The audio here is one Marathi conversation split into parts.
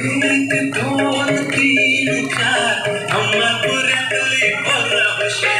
Thank you.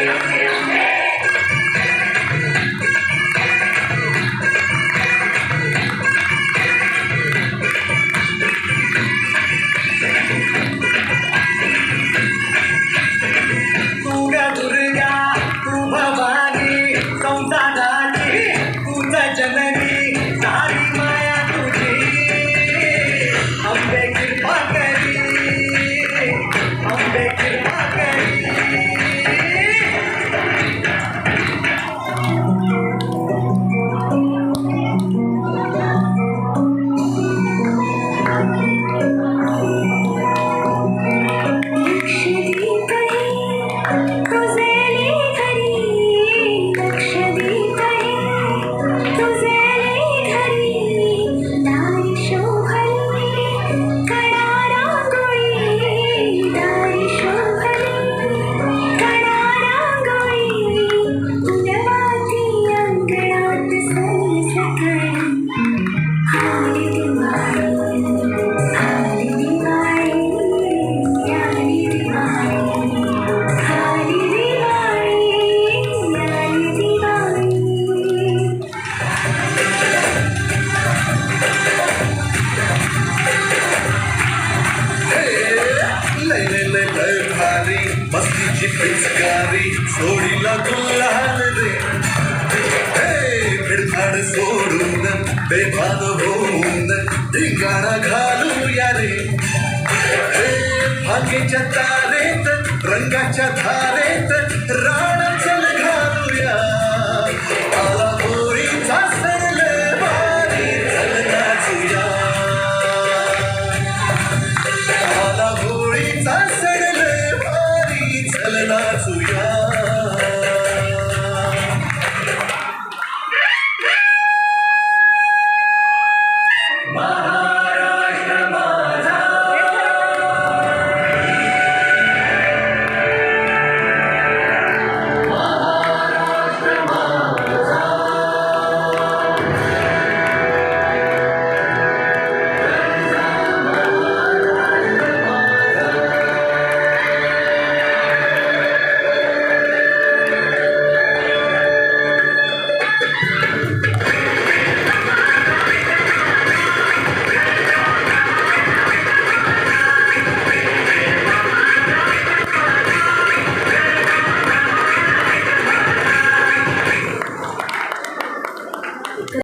Amén. फिडफाड सोडून बेभान होऊन धिंगाणा घालूया रे हे भागेच्या तारेत रंगाच्या धारेत राण चल